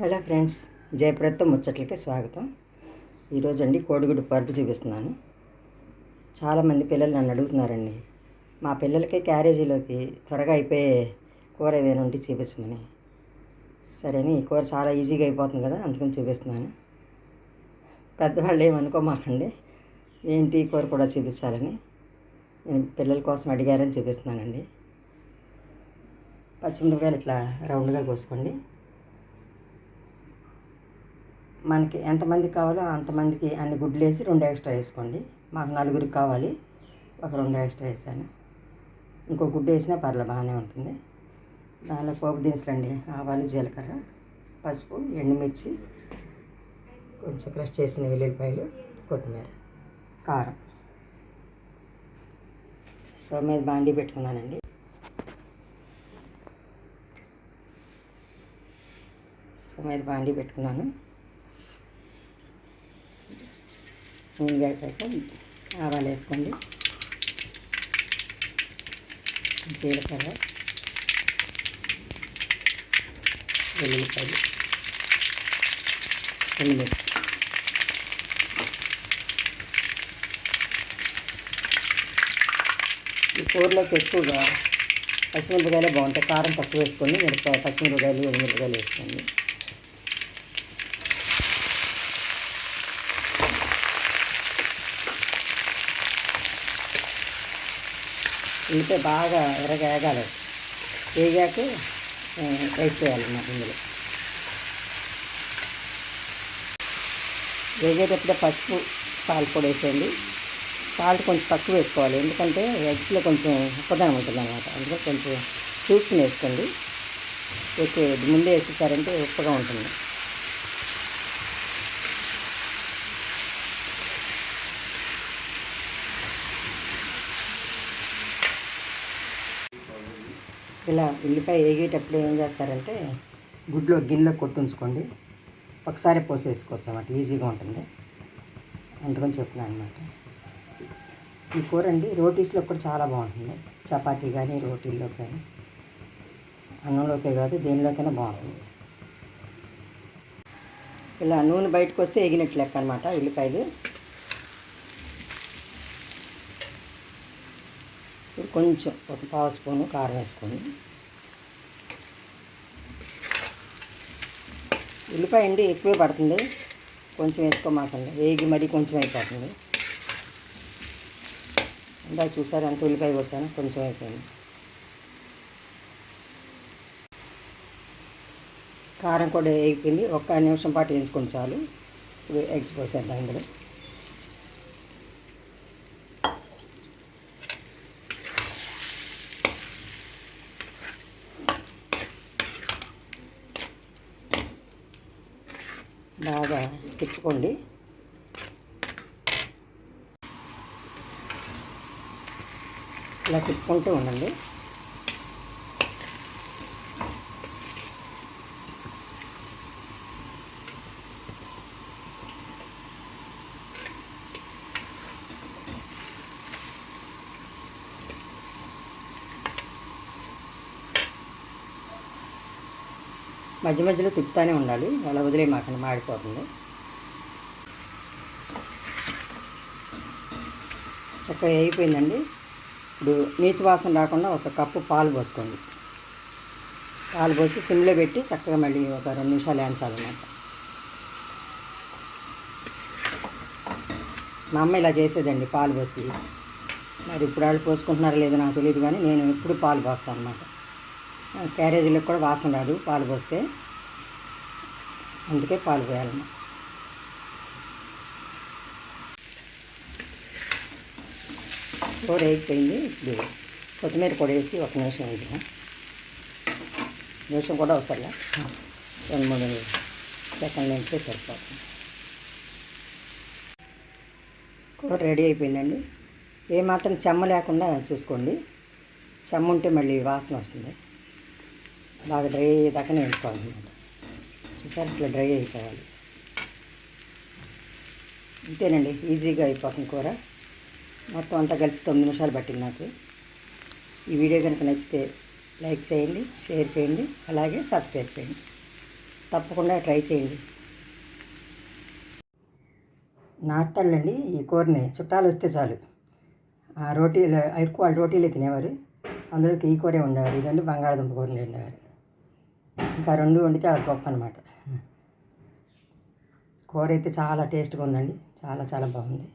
Hello friends జయప్రదతో ముచ్చట్లకి స్వాగతం. ఈరోజు అండి కోడిగుడ్డు పరుపు చూపిస్తున్నాను. చాలామంది పిల్లలు నన్ను అడుగుతున్నారండి మా పిల్లలకి క్యారేజీలోకి త్వరగా అయిపోయే కూర ఏదైనా ఉంటే చూపించమని. సరేని ఈ కూర చాలా ఈజీగా అయిపోతుంది కదా అందుకని చూపిస్తున్నాను. పెద్దవాళ్ళు ఏమనుకోమాకండి ఏంటి ఈ కూర కూడా చూపించాలని. నేను పిల్లల కోసం అడిగారని చూపిస్తున్నానండి. పచ్చిమిరపకాయలు ఇట్లా రౌండ్గా కోసుకోండి. మనకి ఎంతమంది కావాలో అంతమందికి అన్ని గుడ్లు వేసి రెండు ఎక్స్ట్రా వేసుకోండి. మాకు నలుగురికి కావాలి. ఒక రెండు ఎక్స్ట్రా వేసాను. ఇంకో గుడ్డు వేసినా పర్లేదు బాగానే ఉంటుంది. దానిలో పోపు దినుసులు అండి ఆవాలు జీలకర్ర పసుపు ఎండుమిర్చి కొంచెం క్రష్ చేసిన వెల్లుల్లిపాయలు కొత్తిమీర కారం. స్టవ్ మీద బాండీ పెట్టుకున్నానండి. స్టవ్ మీద బాండీ పెట్టుకున్నాను. నూనె వేసాక ఆవాలు వేసుకోండి. జీలకర్ర వెల్లుల్లిపాయలు ఎండుమిర్చి. ఈ కూరలోకి ఎక్కువగా పచ్చిమిరపకాయలే బాగుంటాయి. కారం తక్కువ వేసుకోండి మిరపకాయ పచ్చిమిరపకాయలు ఎండుమిరపకాయలు వేసుకోండి. ఉల్లిపాయ బాగా ఎరగ వేగాలి వేగాక వేసేయాలి మా ఇందులో. వేగేటప్పుడే పసుపు సాల్ట్ పొడి వేసేయండి. సాల్ట్ కొంచెం తక్కువ వేసుకోవాలి. ఎందుకంటే ఎగ్స్లో కొంచెం ఉప్పదనం ఉంటుంది అనమాట అందులో కొంచెం చూసుకుని వేసుకోండి. ఎక్కువ ముందే వేసేసారంటే ఉప్పగా ఉంటుంది. ఇలా ఉల్లిపాయ వేగేటప్పుడు ఏం చేస్తారంటే గుడ్లో గిన్నెలో కొట్టుంచుకోండి. ఒకసారి పోసేసుకోవచ్చు అన్నమాట. ఈజీగా ఉంటుంది. అందుకని చెప్తున్నాను అనమాట ఈ కూర అండి రోటీస్లో కూడా చాలా బాగుంటుంది. చపాతీ కానీ రోటీల్లో కానీ అన్నంలోకే కాదు దేనిలోకైనా బాగుంటుంది. ఇలా నూనె బయటకు వస్తే ఎగినట్లు లెక్క అనమాట ఉల్లిపాయలు. కొంచెం ఒక పావు స్పూను కారం వేసుకొని ఉల్లిపాయ అండి ఎక్కువే పడుతుంది. కొంచెం వేసుకోమాకండి. వేగి మరీ కొంచెం అయిపోతుంది. ఇందా చూసారు ఎంత ఉల్లిపాయ కోసాను? కొంచెం అయిపోయింది. కారం కూడా వేగిపోయింది. ఒక్క నిమిషం పాటు వేయించుకొని చాలు. ఇప్పుడు ఎగ్స్ పోసేద్దాం ఇందులో. బాగా తిప్పుకోండి ఇలా తిప్పుకుంటూ ఉండండి. మధ్య మధ్యలో తిప్పుతూనే ఉండాలి. అలా వదిలే మాకండి మాడిపోతుంది. చక్కగా అయిపోయిందండి ఇప్పుడు నీచు వాసన రాకుండా ఒక కప్పు పాలు పోసుకోండి. పాలు పోసి సిమ్లో పెట్టి చక్కగా మళ్ళీ ఒక రెండు నిమిషాలు వేయించాలన్నమాట మా అమ్మ ఇలా చేసేదండి పాలు పోసి. మరి ఇప్పుడు వాళ్ళు పోసుకుంటున్నారో లేదో నాకు తెలియదు కానీ నేను ఎప్పుడు పాలు పోస్తాను అన్నమాట. క్యారేజీలకు కూడా వాసన రాదు పాలు పోస్తే. అందుకే పాలు పోయాలమ్మా కూర అయిపోయింది ఇప్పుడు కొత్తిమీర కూడా వేసి ఒక నిమిషం వేసిన నిమిషం కూడా అవసరంలే రెండు మూడు సెకండ్ వేస్తే సరిపోతుంది. కూర రెడీ అయిపోయిందండి. ఏమాత్రం చెమ్మ లేకుండా చూసుకోండి. చెమ్మ ఉంటే మళ్ళీ వాసన వస్తుంది. బాగా డ్రై అయ్యేదాకానే వేసుకోవాలన్నమాట చూసారు? ఇట్లా డ్రై అయిపోవాలి. అంతేనండి ఈజీగా అయిపోతుంది కూర. మొత్తం అంతా కలిసి తొమ్మిది నిమిషాలు పట్టింది నాకు. ఈ వీడియో కనుక నచ్చితే లైక్ చేయండి షేర్ చేయండి అలాగే సబ్స్క్రైబ్ చేయండి. తప్పకుండా ట్రై చేయండి. నాటుతాళ్ళండి ఈ కూరని చుట్టాలు వస్తే చాలు. ఆ రోటీలు ఎక్కువ రోటీలే తినేవారు. అందులోకి ఈ కూరే ఉండేవారు ఇదండి బంగాళదుంప కూరలు ఉండేవారు ఇంకా రెండు వండితే అది గొప్ప అనమాట కూర అయితే చాలా టేస్ట్గా ఉందండి. చాలా చాలా బాగుంది.